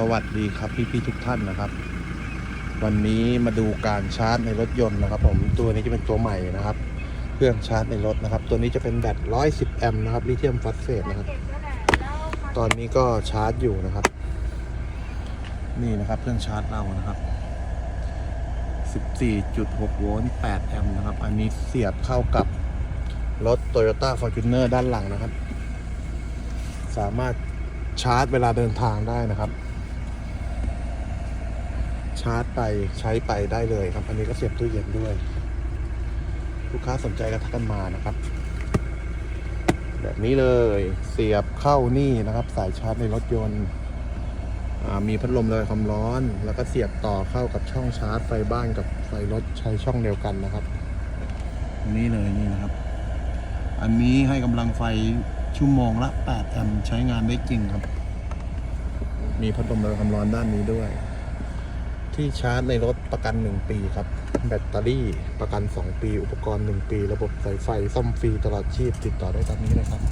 สวัสดีครับพี่ๆทุกท่านนะครับ วันนี้มาดูการชาร์จในรถยนต์นะครับ ผมตัวนี้จะเป็นตัวใหม่นะครับ เครื่องชาร์จในรถนะครับ ตัวนี้จะเป็นแบต110แอมป์นะครับลิเธียมฟอสเฟตนะครับ ตอนนี้ก็ชาร์จอยู่นะครับ นี่นะครับเครื่องชาร์จเรานะครับ14.6โวลต์8แอมป์นะครับ อันนี้เสียบเข้ากับรถ Toyota Fortuner ด้านหลังนะครับ สามารถชาร์จเวลาเดินทางได้นะครับ ชาร์จไปใช้ไปได้เลยครับ อันนี้ก็เสียบตู้เย็นด้วย ลูกค้าสนใจก็ทักกันมานะครับ แบบนี้เลยเสียบเข้านี่นะครับ สายชาร์จในรถยนต์มีพัดลมระบายความร้อน แล้วก็เสียบต่อเข้ากับช่องชาร์จไฟบ้านกับไฟรถใช้ช่องเดียวกันนะครับ นี่เลยนี่นะครับ อันนี้ให้กำลังไฟชั่วโมงละ 8 แอมป์ใช้งานได้จริงครับ มีพัดลมระบายความร้อนด้านนี้ด้วย ที่ชาร์จในรถประกัน 1 ปีครับ แบตเตอรี่ประกัน 2 ปี อุปกรณ์ 1 ปี ระบบสายไฟซ่อมฟรีตลอดชีพติดต่อได้ตามนี้เลยครับ